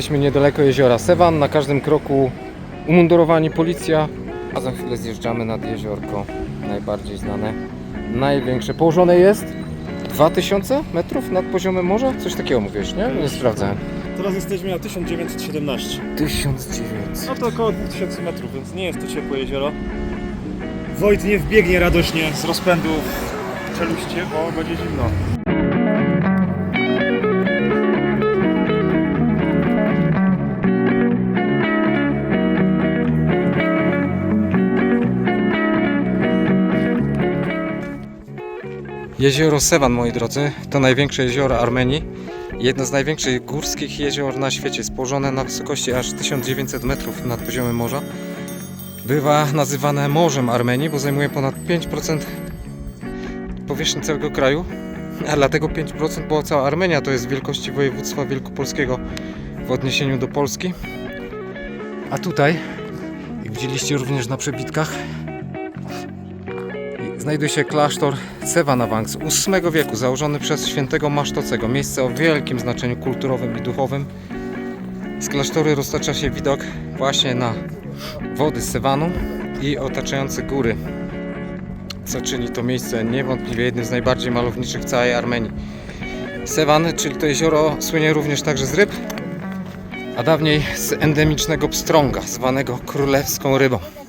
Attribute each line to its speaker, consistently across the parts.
Speaker 1: Jesteśmy niedaleko jeziora Sewan, na każdym kroku umundurowani policja. A za chwilę zjeżdżamy nad jeziorko, najbardziej znane, największe. Położone jest 2000 metrów nad poziomem morza? Coś takiego mówisz, nie? Nie sprawdzałem.
Speaker 2: Teraz jesteśmy na 1917.
Speaker 1: 1900.
Speaker 2: No to około 2000 metrów, więc nie jest to ciepłe jezioro. Wojt nie wbiegnie radośnie z rozpędu w czeluście, bo będzie zimno.
Speaker 1: Jezioro Sewan, moi drodzy, to największe jezioro Armenii. Jedno z największych górskich jezior na świecie, położone na wysokości aż 1900 metrów nad poziomem morza. Bywa nazywane Morzem Armenii, bo zajmuje ponad 5% powierzchni całego kraju. A dlatego 5%, bo cała Armenia to jest wielkości województwa wielkopolskiego w odniesieniu do Polski. A tutaj, jak widzieliście również na przebitkach, znajduje się klasztor Sevanavank z VIII wieku, założony przez świętego Masztocego. Miejsce o wielkim znaczeniu kulturowym i duchowym. Z klasztoru roztacza się widok właśnie na wody Sevanu i otaczające góry, co czyni to miejsce niewątpliwie jednym z najbardziej malowniczych w całej Armenii. Sevan, czyli to jezioro, słynie również także z ryb, a dawniej z endemicznego pstrąga, zwanego królewską rybą.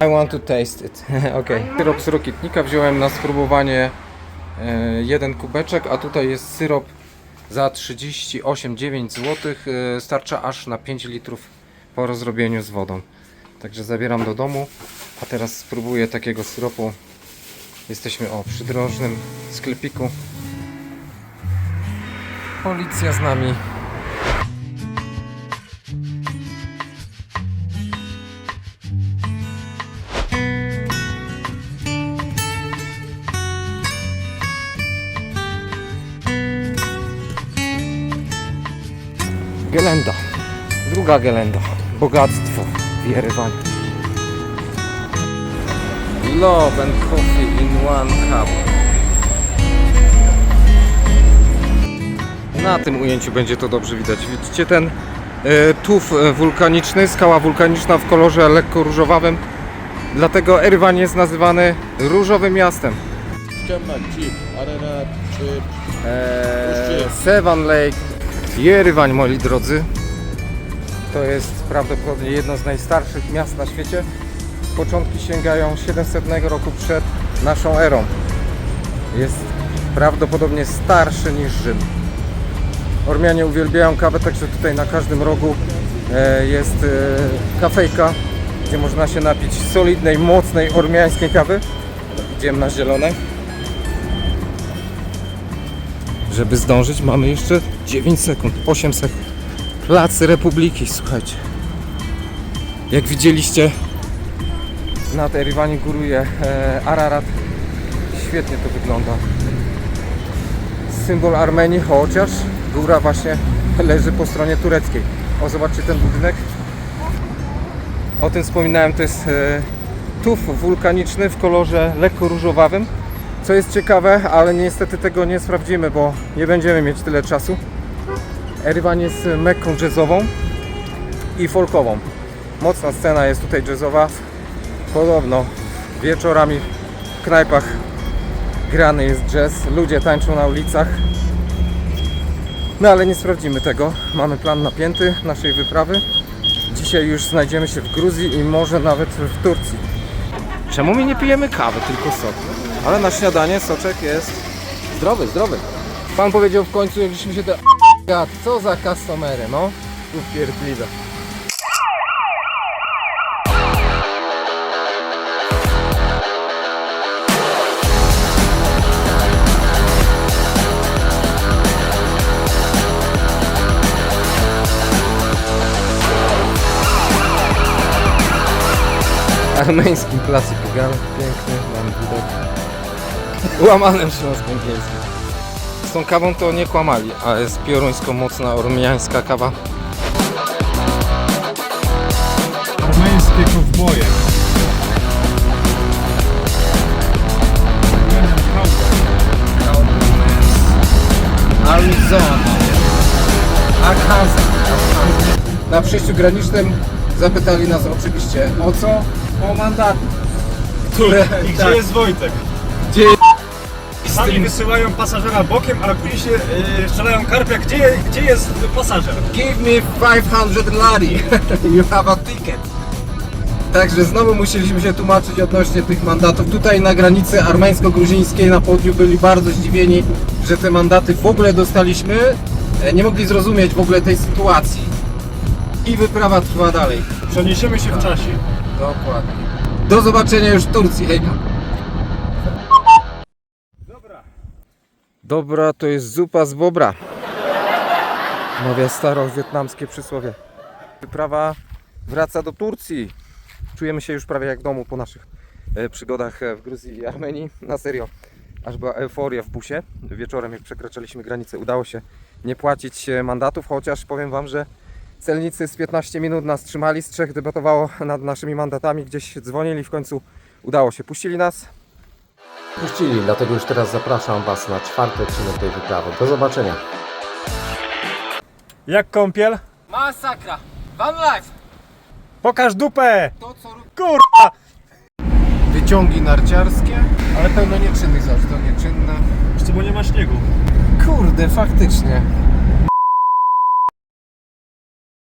Speaker 1: I want to taste it. ok. Syrop z rokietnika wziąłem na spróbowanie e, jeden kubeczek, a tutaj jest syrop za 38,9 zł. e, Starcza aż na 5 litrów po rozrobieniu z wodą. Także zabieram do domu, a teraz spróbuję takiego syropu. Jesteśmy o przydrożnym sklepiku. Policja z nami. Gelenda. Druga gelenda. Bogactwo w Jerewaniu. Love and coffee in one cup. Na tym ujęciu będzie to dobrze widać. Widzicie ten e, tuf e, wulkaniczny, skała wulkaniczna w kolorze lekko różowawym. Dlatego Erywan jest nazywany różowym miastem. Eee, Sevan Lake, Jerywań moi drodzy. To jest prawdopodobnie jedno z najstarszych miast na świecie. Początki sięgają 700 roku przed naszą erą. Jest prawdopodobnie starszy niż Rzym. Ormianie uwielbiają kawę, także tutaj na każdym rogu e, jest e, kafejka, gdzie można się napić solidnej, mocnej ormiańskiej kawy. Idziemy na zielone. Żeby zdążyć, mamy jeszcze 9 sekund, 8 sekund. Plac Republiki, słuchajcie. Jak widzieliście, nad Eriwanie góruje e, Ararat. Świetnie to wygląda. Symbol Armenii, chociaż góra właśnie leży po stronie tureckiej. O, zobaczcie ten budynek. O tym wspominałem, to jest e, tuf wulkaniczny w kolorze lekko różowawym. Co jest ciekawe, ale niestety tego nie sprawdzimy, bo nie będziemy mieć tyle czasu. Erywan jest mekką jazzową i folkową. Mocna scena jest tutaj jazzowa. Podobno wieczorami w knajpach grany jest jazz, ludzie tańczą na ulicach. No ale nie sprawdzimy tego. Mamy plan napięty naszej wyprawy. Dzisiaj już znajdziemy się w Gruzji i może nawet w Turcji. Czemu my nie pijemy kawy, tylko sok? Ale na śniadanie soczek jest zdrowy, zdrowy. Pan powiedział w końcu, jak się te... Co za customery, no. Upierdliwe. armeńskim placu pogan. Piękny, mam widok. Łamanym śląskim angielskim. Z tą kawą to nie kłamali, a jest pioruńsko mocna ormiańska kawa.
Speaker 2: Armeńskie kowboje.
Speaker 1: Arizona. Arkansas. Na przejściu granicznym zapytali nas oczywiście o co? O mandaty. Które,
Speaker 2: I gdzie
Speaker 1: tak,
Speaker 2: jest Wojtek?
Speaker 1: gdzie
Speaker 2: Sami wysyłają pasażera bokiem, a później się yy, strzelają karpia. Gdzie, gdzie jest pasażer?
Speaker 1: Give me 500 lari. You have a ticket. Także znowu musieliśmy się tłumaczyć odnośnie tych mandatów. Tutaj na granicy armeńsko-gruzińskiej na południu byli bardzo zdziwieni, że te mandaty w ogóle dostaliśmy. E, Nie mogli zrozumieć w ogóle tej sytuacji. I wyprawa trwa dalej.
Speaker 2: Przeniesiemy się w czasie.
Speaker 1: Dokładnie. Do zobaczenia już w Turcji. Hejka. Dobra, to jest zupa z bobra. Mawia staro-wietnamskie przysłowie. Wyprawa wraca do Turcji. Czujemy się już prawie jak w domu po naszych e, przygodach e, w Gruzji i Armenii. Na serio, aż była euforia w busie. Wieczorem jak przekraczaliśmy granicę udało się nie płacić e, mandatów, chociaż powiem Wam, że celnicy z 15 minut nas trzymali, z trzech debatowało nad naszymi mandatami, gdzieś dzwonili, w końcu udało się. Puścili nas, puścili, dlatego już teraz zapraszam Was na czwarty odcinek tej wyprawy. Do zobaczenia.
Speaker 2: Jak kąpiel?
Speaker 1: Masakra! Van life!
Speaker 2: Pokaż dupę!
Speaker 1: To co
Speaker 2: Kurwa!
Speaker 1: Wyciągi narciarskie, ale pełno nieczynnych zawsze, to nieczynne.
Speaker 2: Jeszcze bo nie ma śniegu.
Speaker 1: Kurde, faktycznie.